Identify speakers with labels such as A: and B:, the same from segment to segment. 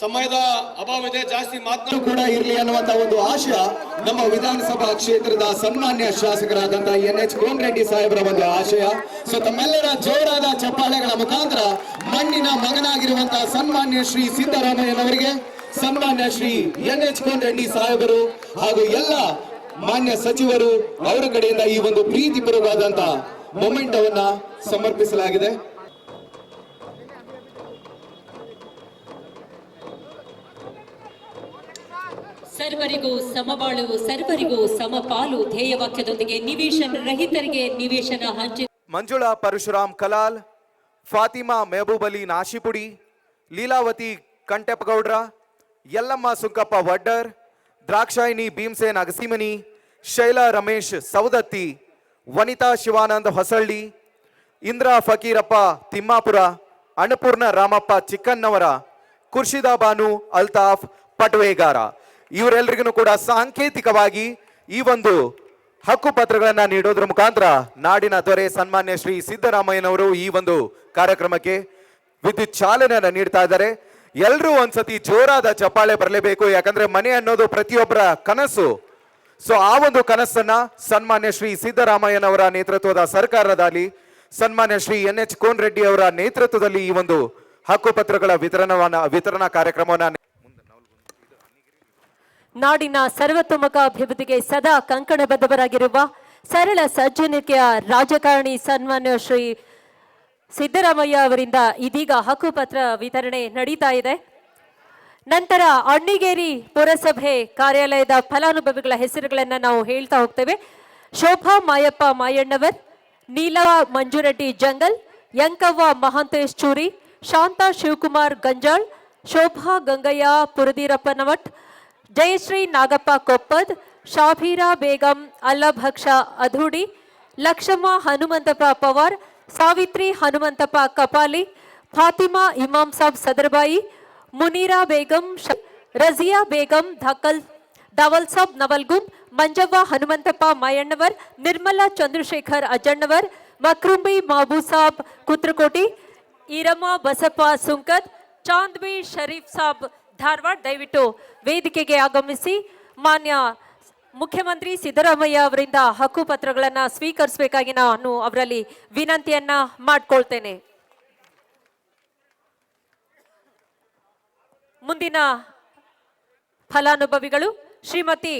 A: ಸಮಯದ ಅಭಾವ ಇದೆ, ಜಾಸ್ತಿ ಮಾತು
B: ಕೂಡ ಇರಲಿ ಅನ್ನುವಂತ ಒಂದು ಆಶಯ ನಮ್ಮ ವಿಧಾನಸಭಾ ಕ್ಷೇತ್ರದ ಸನ್ಮಾನ್ಯ ಶಾಸಕರಾದಂತಹ ಎನ್ ಎಚ್ ಕೋಮರೆಡ್ಡಿ ಸಾಹೇಬರ ಒಂದು ಆಶಯ. ಸೊ ತಮ್ಮೆಲ್ಲರ ಜೋರಾದ ಚಪ್ಪಾಳೆಗಳ ಮುಖಾಂತರ ಮಣ್ಣಿನ ಮಗನಾಗಿರುವಂತಹ ಸನ್ಮಾನ್ಯ ಶ್ರೀ ಸಿದ್ದರಾಮಯ್ಯನವರಿಗೆ ಸನ್ಮಾನ್ಯ ಶ್ರೀ ಎನ್ ಎಚ್ ಕೋಮರೆಡ್ಡಿ ಸಾಹೇಬರು ಹಾಗೂ ಎಲ್ಲ ಮಾನ್ಯ ಸಚಿವರು ಅವರ ಕಡೆಯಿಂದ ಈ ಒಂದು ಪ್ರೀತಿಪೂರ್ವಕವಾದಂತ ಮೊಮೆಂಟ್ ಅವನ್ನ ಸಮರ್ಪಿಸಲಾಗಿದೆ.
C: ಸರ್ವರಿಗೂ ಸಮಬಾಳು, ಸರ್ವರಿಗೂ ಸಮಪಾಲು ಧ್ಯೇಯವಾಕ್ಯದೊಂದಿಗೆ ನಿವೇಶನ ರಹಿತರಿಗೆ ನಿವೇಶನ ಹಂಚಿ
D: ಮಂಜುಳಾ ಪರಶುರಾಮ್ ಕಲಾಲ್, ಫಾತಿಮಾ ಮೆಹಬೂಬಲಿ ನಾಶಿಪುಡಿ, ಲೀಲಾವತಿ ಕಂಟೆಪ್ಪಗೌಡ್ರ ಯಲ್ಲಮ್ಮ ಸುಂಕಪ್ಪ ವಡ್ಡರ್, ದ್ರಾಕ್ಷಾಯಿನಿ ಭೀಮ್ಸೇನ್ ಅಗಸಿಮನಿ ಶೈಲಾ ರಮೇಶ್ ಸೌದತ್ತಿ ವನಿತಾ ಶಿವಾನಂದ ಹೊಸಳ್ಳಿ, ಇಂದ್ರಾ ಫಕೀರಪ್ಪ ತಿಮ್ಮಾಪುರ, ಅನ್ನಪೂರ್ಣ ರಾಮಪ್ಪ ಚಿಕ್ಕನ್ನವರ, ಖುರ್ಷಿದಾ ಬಾನು ಅಲ್ತಾಫ್ ಪಟ್ವೇಗಾರ. ಇವರೆಲ್ಲರಿಗೂ ಕೂಡ ಸಾಂಕೇತಿಕವಾಗಿ ಈ ಒಂದು ಹಕ್ಕು ಪತ್ರಗಳನ್ನ ನೀಡೋದ್ರ ಮುಖಾಂತರ ನಾಡಿನ ದೊರೆ ಸನ್ಮಾನ್ಯ ಶ್ರೀ ಸಿದ್ದರಾಮಯ್ಯನವರು ಈ ಒಂದು ಕಾರ್ಯಕ್ರಮಕ್ಕೆ ವಿದ್ಯುತ್ ಚಾಲನೆಯನ್ನ ನೀಡ್ತಾ ಇದ್ದಾರೆ. ಎಲ್ಲರೂ ಒಂದ್ಸತಿ ಜೋರಾದ ಚಪ್ಪಾಳೆ ಬರಲೇಬೇಕು, ಯಾಕಂದ್ರೆ ಮನೆ ಅನ್ನೋದು ಪ್ರತಿಯೊಬ್ಬರ ಕನಸು. ಸೊ ಆ ಒಂದು ಕನಸನ್ನ ಸನ್ಮಾನ್ಯ ಶ್ರೀ ಸಿದ್ದರಾಮಯ್ಯನವರ ನೇತೃತ್ವದ ಸರ್ಕಾರದಲ್ಲಿ, ಸನ್ಮಾನ್ಯ ಶ್ರೀ ಎನ್ ಎಚ್ ಕೋನ್ ರೆಡ್ಡಿ ಅವರ ನೇತೃತ್ವದಲ್ಲಿ ಈ ಒಂದು ಹಕ್ಕುಪತ್ರಗಳ ವಿತರಣವನ್ನ, ವಿತರಣಾ ಕಾರ್ಯಕ್ರಮವನ್ನ
C: ನಾಡಿನ ಸರ್ವತೋಮುಖ ಅಭಿವೃದ್ಧಿಗೆ ಸದಾ ಕಂಕಣಬದ್ಧವರಾಗಿರುವ ಸರಳ ಸಜ್ಜನಿಕೆಯ ರಾಜಕಾರಣಿ ಸನ್ಮಾನ್ಯ ಶ್ರೀ ಸಿದ್ದರಾಮಯ್ಯ ಅವರಿಂದ ಇದೀಗ ಹಕ್ಕುಪತ್ರ ವಿತರಣೆ ನಡೀತಾ ಇದೆ. ನಂತರ ಅಣ್ಣಿಗೇರಿ ಪುರಸಭೆ ಕಾರ್ಯಾಲಯದ ಫಲಾನುಭವಿಗಳ ಹೆಸರುಗಳನ್ನ ನಾವು ಹೇಳ್ತಾ ಹೋಗ್ತೇವೆ. ಶೋಭಾ ಮಾಯಪ್ಪ ಮಾಯಣ್ಣವರ್, ನೀಲವ ಮಂಜುರೆಡ್ಡಿ ಜಂಗಲ್, ಯಂಕವ್ವ ಮಹಾಂತೇಶ್ ಚೂರಿ, ಶಾಂತಾ ಶಿವಕುಮಾರ್ ಗಂಜಾಳ್, ಶೋಭಾ ಗಂಗಯ್ಯ ಪುರದೀರಪ್ಪನಮಠ್ ಜಯಶ್ರೀ ನಾಗಪ್ಪ ಕೊಪ್ಪದ್, ಶಾಭೀರಾ ಬೇಗಂ, ಅಲ್ಲಭಕ್ಷ ಅಧೂಡಿ ಲಕ್ಷಮ್ಮ ಹನುಮಂತಪ್ಪ ಪವಾರ್, ಸಾವಿತ್ರಿ ಹನುಮಂತಪ್ಪ ಕಪಾಲಿ, ಫಾತಿಮಾ ಇಮಾಮ್ ಸಾಬ್ ಸದರ್ಬಾಯಿ, ಮುನೀರಾ ಬೇಗಂ ರಜಿಯಾ ಬೇಗಂ, ಧಕಲ್, ಧವಲ್ ಸಾಬ್ ನವಲ್ಗುಂ, ಮಂಜವ್ವ ಹನುಮಂತಪ್ಪ ಮಾಯಣ್ಣವರ್, ನಿರ್ಮಲಾ ಚಂದ್ರಶೇಖರ್ ಅಜ್ಜಣ್ಣವರ್ ಮಕ್ರುಂಬಿ ಮಾಬೂ ಸಾಬ್ ಕುತ್ರಕೋಟಿ, ಈರಮ್ಮ ಬಸಪ್ಪ ಸುಂಕದ್, ಚಾಂದ್ವಿ ಶರೀಫ್ ಸಾಬ್ ಧಾರವಾಡ ದಯವಿಟ್ಟು ವೇದಿಕೆಗೆ ಆಗಮಿಸಿ ಮಾನ್ಯ ಮುಖ್ಯಮಂತ್ರಿ ಸಿದ್ದರಾಮಯ್ಯ ಅವರಿಂದ ಹಕ್ಕುಪತ್ರಗಳನ್ನು ಸ್ವೀಕರಿಸಬೇಕಾಗಿ ನಾನು ಅವರಲ್ಲಿ ವಿನಂತಿಯನ್ನ ಮಾಡ್ಕೊಳ್ತೇನೆ. ಮುಂದಿನ ಫಲಾನುಭವಿಗಳು ಶ್ರೀಮತಿ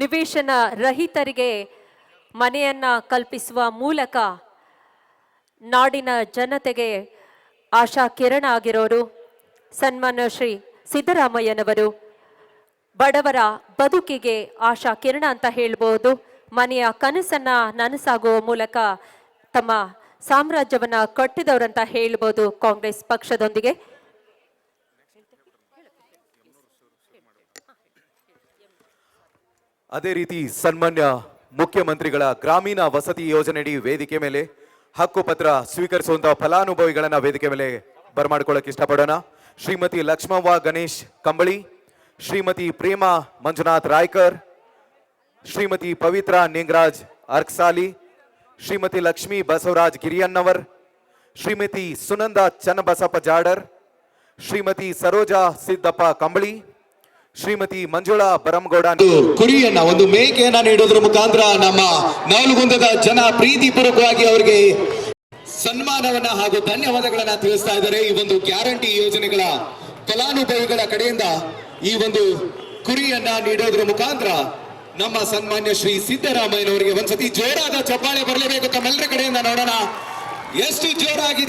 C: ನಿವೇಶನ ರಹಿತರಿಗೆ ಮನೆಯನ್ನ ಕಲ್ಪಿಸುವ ಮೂಲಕ ನಾಡಿನ ಜನತೆಗೆ ಆಶಾ ಕಿರಣ ಆಗಿರೋರು, ಸನ್ಮಾನ್ಯ ಶ್ರೀ ಸಿದ್ದರಾಮಯ್ಯನವರು, ಬಡವರ ಬದುಕಿಗೆ ಆಶಾ ಕಿರಣ ಅಂತ ಹೇಳ್ಬೋದು. ಮನೆಯ ಕನಸನ್ನ ನನಸಾಗುವ ಮೂಲಕ ತಮ್ಮ ಸಾಮ್ರಾಜ್ಯವನ್ನ ಕಟ್ಟಿದವರಂತ ಹೇಳ್ಬೋದು ಕಾಂಗ್ರೆಸ್ ಪಕ್ಷದೊಂದಿಗೆ.
D: ಅದೇ ರೀತಿ ಸನ್ಮಾನ್ಯ ಮುಖ್ಯಮಂತ್ರಿಗಳ ಗ್ರಾಮೀಣ ವಸತಿ ಯೋಜನೆಯಡಿ ವೇದಿಕೆ ಮೇಲೆ ಹಕ್ಕುಪತ್ರ ಸ್ವೀಕರಿಸುವಂತಹ ಫಲಾನುಭವಿಗಳನ್ನ ವೇದಿಕೆ ಮೇಲೆ ಬರಮಾಡಿಕೊಳ್ಳಕ್ಕೆ ಇಷ್ಟಪಡೋಣ. ಶ್ರೀಮತಿ ಲಕ್ಷ್ಮವ್ವ ಗಣೇಶ್ ಕಂಬಳಿ, ಶ್ರೀಮತಿ ಪ್ರೇಮಾ ಮಂಜುನಾಥ್ ರಾಯ್ಕರ್, ಶ್ರೀಮತಿ ಪವಿತ್ರ ನಿಂಗರಾಜ್ ಅರ್ಕ್ಸಾಲಿ, ಶ್ರೀಮತಿ ಲಕ್ಷ್ಮೀ ಬಸವರಾಜ್ ಗಿರಿಯನ್ನವರ್, ಶ್ರೀಮತಿ ಸುನಂದ ಚನ್ನಬಸಪ್ಪ ಜಾಡರ್, ಶ್ರೀಮತಿ ಸರೋಜಾ ಸಿದ್ದಪ್ಪ ಕಂಬಳಿ ಶ್ರೀಮತಿ ಮಂಜುಳಾ ಬರಂಗೌಡ
B: ಕುರಿಯನ್ನ, ಒಂದು ಮೇಕೆಯನ್ನ ನೀಡೋದ್ರ ಮುಖಾಂತರ ನಮ್ಮ ನಾಲ್ಗುಂದದ ಜನ ಪ್ರೀತಿಪೂರ್ವಕವಾಗಿ ಅವರಿಗೆ ಸನ್ಮಾನವನ್ನ ಹಾಗೂ ಧನ್ಯವಾದಗಳನ್ನ ತಿಳಿಸ್ತಾ ಇದ್ದಾರೆ. ಈ ಒಂದು ಗ್ಯಾರಂಟಿ ಯೋಜನೆಗಳ ಫಲಾನುಭವಿಗಳ ಕಡೆಯಿಂದ ಈ ಒಂದು ಕುರಿಯನ್ನ ನೀಡೋದ್ರ ಮುಖಾಂತರ ನಮ್ಮ ಸನ್ಮಾನ್ಯ ಶ್ರೀ ಸಿದ್ದರಾಮಯ್ಯನವರಿಗೆ ಒಂದ್ಸತಿ ಜೋರಾದ ಚಪ್ಪಾಳೆ ಬರಲೇಬೇಕು. ತಮ್ಮೆಲ್ಲರ ಕಡೆಯಿಂದ ನೋಡೋಣ. ಎಷ್ಟು ಜೋರಾಗಿ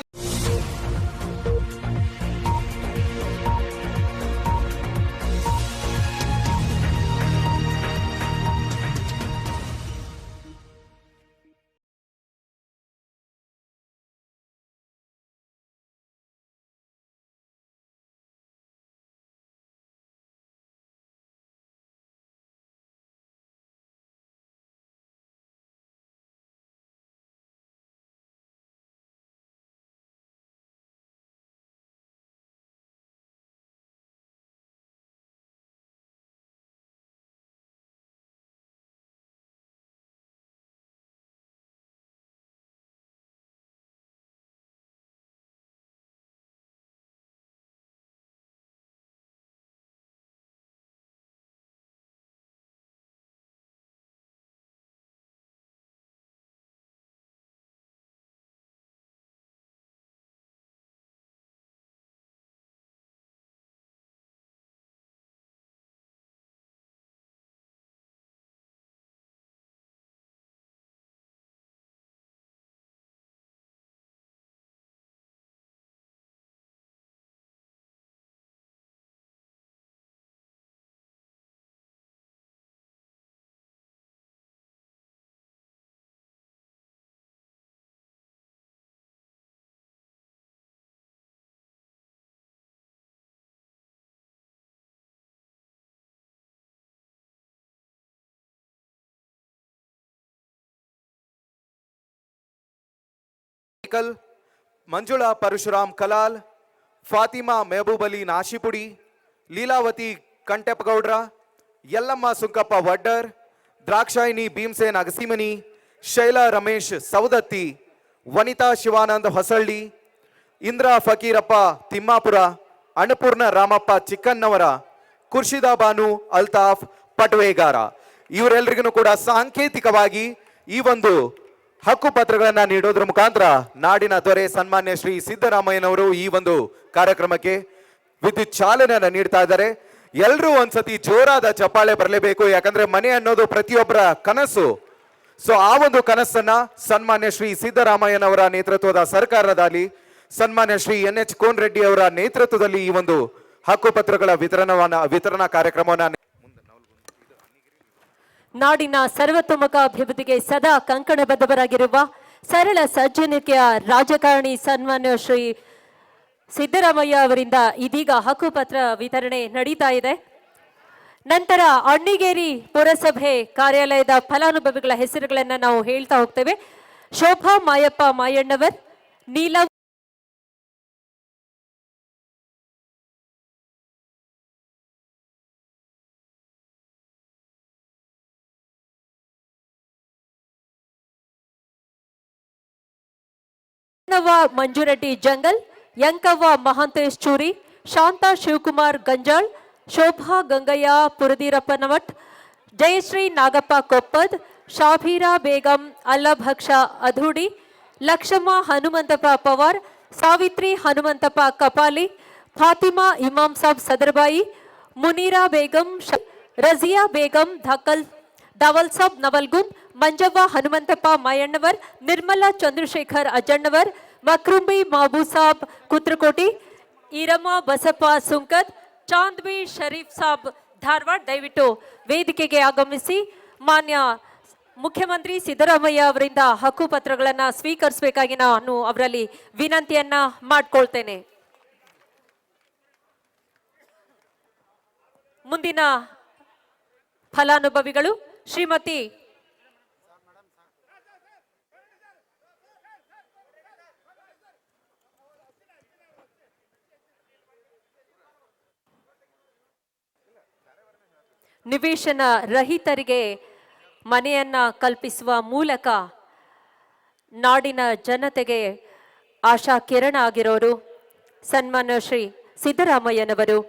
D: ಮಂಜುಳಾ ಪರಶುರಾಮ್ ಕಲಾಲ್ ಫಾತಿಮಾ ಮೆಹಬೂಬ್ ಅಲಿ ನಾಶಿಪುಡಿ ಲೀಲಾವತಿ ಕಂಟೆಪ್ಪಗೌಡ್ರ ಯಲ್ಲಮ್ಮ ಸುಂಕಪ್ಪ ವಡ್ಡರ್ ದ್ರಾಕ್ಷಾಯಿನಿ ಭೀಮಸೇನ್ ಅಗಸಿಮನಿ ಶೈಲಾ ರಮೇಶ್ ಸೌದತ್ತಿ ವನಿತಾ ಶಿವಾನಂದ್ ಹೊಸಳ್ಳಿ ಇಂದ್ರಾ ಫಕೀರಪ್ಪ ತಿಮ್ಮಾಪುರ ಅನ್ನಪೂರ್ಣ ರಾಮಪ್ಪ ಚಿಕ್ಕನ್ನವರ ಖುರ್ಷಿದಾ ಬಾನು ಅಲ್ತಾಫ್ ಪಟ್ವೇಗಾರ ಇವರೆಲ್ಲರಿಗೂ ಕೂಡ ಸಾಂಕೇತಿಕವಾಗಿ ಈ ಒಂದು ಹಕ್ಕು ಪತ್ರಗಳನ್ನ ನೀಡೋದ್ರ ಮುಖಾಂತರ ನಾಡಿನ ದೊರೆ ಸನ್ಮಾನ್ಯ ಶ್ರೀ ಸಿದ್ದರಾಮಯ್ಯನವರು ಈ ಒಂದು ಕಾರ್ಯಕ್ರಮಕ್ಕೆ ವಿದ್ಯುತ್ ಚಾಲನೆಯನ್ನ ನೀಡ್ತಾ ಇದ್ದಾರೆ. ಎಲ್ಲರೂ ಒಂದ್ಸತಿ ಜೋರಾದ ಚಪ್ಪಾಳೆ ಬರಲೇಬೇಕು, ಯಾಕಂದ್ರೆ ಮನೆ ಅನ್ನೋದು ಪ್ರತಿಯೊಬ್ಬರ ಕನಸು. ಸೊ ಆ ಒಂದು ಕನಸನ್ನ ಸನ್ಮಾನ್ಯ ಶ್ರೀ ಸಿದ್ದರಾಮಯ್ಯನವರ ನೇತೃತ್ವದ ಸರ್ಕಾರದಲ್ಲಿ ಸನ್ಮಾನ್ಯ ಶ್ರೀ ಎನ್ ಎಚ್ ಕೋನ್ ರೆಡ್ಡಿ ಅವರ ನೇತೃತ್ವದಲ್ಲಿ ಈ ಒಂದು ಹಕ್ಕುಪತ್ರಗಳ ವಿತರಣವನ್ನ, ವಿತರಣಾ ಕಾರ್ಯಕ್ರಮವನ್ನ
C: ನಾಡಿನ ಸರ್ವತೋಮುಖ ಅಭಿವೃದ್ಧಿಗೆ ಸದಾ ಕಂಕಣಬದ್ಧವರಾಗಿರುವ ಸರಳ ಸಜ್ಜನಿಕೆಯ ರಾಜಕಾರಣಿ ಸನ್ಮಾನ್ಯ ಶ್ರೀ ಸಿದ್ದರಾಮಯ್ಯ ಅವರಿಂದ ಇದೀಗ ಹಕ್ಕುಪತ್ರ ವಿತರಣೆ ನಡೀತಾ ಇದೆ. ನಂತರ ಅಣ್ಣಿಗೇರಿ ಪುರಸಭೆ ಕಾರ್ಯಾಲಯದ ಫಲಾನುಭವಿಗಳ ಹೆಸರುಗಳನ್ನ ನಾವು ಹೇಳ್ತಾ ಹೋಗ್ತೇವೆ. ಶೋಭಾ ಮಾಯಪ್ಪ ಮಾಯಣ್ಣವರ್, ನೀಲ ಯಂಕವ್ವ ಮಂಜುರೆಡ್ಡಿ ಜಂಗಲ್, ಯಂಕವ್ವ ಮಹಾಂತೇಶ್ ಚೂರಿ, ಶಾಂತಾ ಶಿವಕುಮಾರ್ ಗಂಜಾಳ್, ಶೋಭಾ ಗಂಗಯ್ಯ ಪುರದೀರಪ್ಪನಮಠ್ ಜಯಶ್ರೀ ನಾಗಪ್ಪ ಕೊಪ್ಪದ್ ಶಾಫೀರಾ ಬೇಗಂ, ಅಲ್ಲಭಕ್ಷ ಅಧೂಡಿ ಲಕ್ಷಮ್ಮ ಹನುಮಂತಪ್ಪ ಪವಾರ್, ಸಾವಿತ್ರಿ ಹನುಮಂತಪ್ಪ ಕಪಾಲಿ, ಫಾತಿಮಾ ಇಮಾಮ್ ಸಾಬ್ ಸದರ್ಬಾಯಿ, ಮುನೀರಾ ಬೇಗಂ, ಶ- ರಜಿಯಾ ಬೇಗಂ, ಧಕಲ್ ದಾವಲ್ ಸಾಬ್ ನವಲ್ಗುಂದ್ ಮಂಜವ್ವ, ಹನುಮಂತಪ್ಪ, ಮಾಯಣ್ಣವರ್, ನಿರ್ಮಲಾ, ಚಂದ್ರಶೇಖರ್ ಅಜ್ಜಣ್ಣವರ್ ಮಕ್ರುಂಬಿ ಮಾಬೂಸಾಬ್ ಕುತ್ರಕೋಟಿ, ಈರಮ್ಮ, ಬಸಪ್ಪ ಸುಂಕದ್, ಚಾಂದ್ವಿ, ಶರೀಫ್ ಸಾಬ್ ಧಾರವಾಡ ದಯವಿಟ್ಟು ವೇದಿಕೆಗೆ ಆಗಮಿಸಿ ಮಾನ್ಯ ಮುಖ್ಯಮಂತ್ರಿ ಸಿದ್ದರಾಮಯ್ಯ ಅವರಿಂದ ಹಕ್ಕುಪತ್ರಗಳನ್ನು ಸ್ವೀಕರಿಸಬೇಕಾಗಿ ನಾನು ಅವರಲ್ಲಿ ವಿನಂತಿಯನ್ನ ಮಾಡಿಕೊಳ್ತೇನೆ. ಮುಂದಿನ ಫಲಾನುಭವಿಗಳು ಶ್ರೀಮತಿ ನಿವೇಶನ ರಹಿತರಿಗೆ ಮನೆಯನ್ನ ಕಲ್ಪಿಸುವ ಮೂಲಕ ನಾಡಿನ ಜನತೆಗೆ ಆಶಾ ಕಿರಣ ಆಗಿರೋರು, ಸನ್ಮಾನ್ಯ ಶ್ರೀ ಸಿದ್ದರಾಮಯ್ಯನವರು,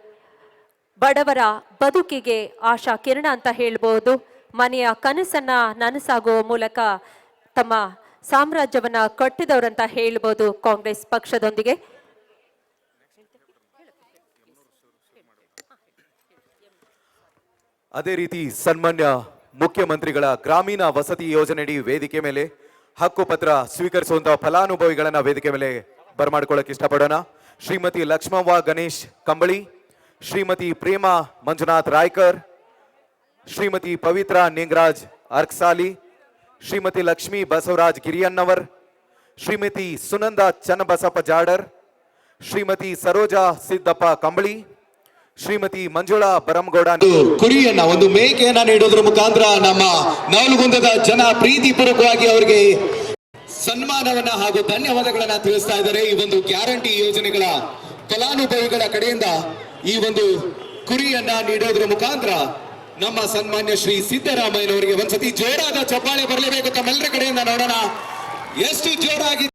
C: ಬಡವರ ಬದುಕಿಗೆ ಆಶಾ ಕಿರಣ ಅಂತ ಹೇಳ್ಬೋದು. ಮನೆಯ ಕನಸನ್ನ ನನಸಾಗುವ ಮೂಲಕ ತಮ್ಮ ಸಾಮ್ರಾಜ್ಯವನ್ನ ಕಟ್ಟಿದವರಂತ ಹೇಳ್ಬೋದು ಕಾಂಗ್ರೆಸ್ ಪಕ್ಷದೊಂದಿಗೆ.
D: ಅದೇ ರೀತಿ ಸನ್ಮಾನ್ಯ ಮುಖ್ಯಮಂತ್ರಿಗಳ ಗ್ರಾಮೀಣ ವಸತಿ ಯೋಜನೆಯಡಿ ವೇದಿಕೆ ಮೇಲೆ ಹಕ್ಕುಪತ್ರ ಸ್ವೀಕರಿಸುವಂತಹ ಫಲಾನುಭವಿಗಳನ್ನ ವೇದಿಕೆ ಮೇಲೆ ಬರಮಾಡಿಕೊಳ್ಳಕ್ಕೆ ಇಷ್ಟಪಡೋಣ. ಶ್ರೀಮತಿ ಲಕ್ಷ್ಮವ್ವ ಗಣೇಶ್ ಕಂಬಳಿ, ಶ್ರೀಮತಿ ಪ್ರೇಮಾ ಮಂಜುನಾಥ್ ರಾಯ್ಕರ್, ಶ್ರೀಮತಿ ಪವಿತ್ರ ನಿಂಗರಾಜ್ ಅರ್ಕ್ಸಾಲಿ, ಶ್ರೀಮತಿ ಲಕ್ಷ್ಮೀ ಬಸವರಾಜ್ ಗಿರಿಯಣ್ಣವರ್ ಶ್ರೀಮತಿ ಸುನಂದ ಚನ್ನಬಸಪ್ಪ ಜಾಡರ್, ಶ್ರೀಮತಿ ಸರೋಜಾ ಸಿದ್ದಪ್ಪ ಕಂಬಳಿ ಶ್ರೀಮತಿ ಮಂಜುಳಾ ಬರಂಗೌಡ
B: ಕುರಿಯನ್ನ, ಒಂದು ಮೇಕೆಯನ್ನ ನೀಡೋದ್ರ ಮುಖಾಂತರ ನಮ್ಮ ನವಲಗುಂದದ ಜನ ಪ್ರೀತಿಪೂರ್ವಕವಾಗಿ ಅವರಿಗೆ ಸನ್ಮಾನವನ್ನ ಹಾಗೂ ಧನ್ಯವಾದಗಳನ್ನ ತಿಳಿಸ್ತಾ ಇದ್ದಾರೆ. ಈ ಒಂದು ಗ್ಯಾರಂಟಿ ಯೋಜನೆಗಳ ಫಲಾನುಭವಿಗಳ ಕಡೆಯಿಂದ ಈ ಒಂದು ಕುರಿಯನ್ನ ನೀಡೋದ್ರ ಮುಖಾಂತರ ನಮ್ಮ ಸನ್ಮಾನ್ಯ ಶ್ರೀ ಸಿದ್ದರಾಮಯ್ಯನವರಿಗೆ ಒಂದ್ಸತಿ ಜೋರಾದ ಚಪ್ಪಾಳೆ ಬರಲೇಬೇಕು. ತಮ್ಮೆಲ್ಲರ ಕಡೆಯಿಂದ ನೋಡೋಣ. ಎಷ್ಟು ಜೋರಾಗಿ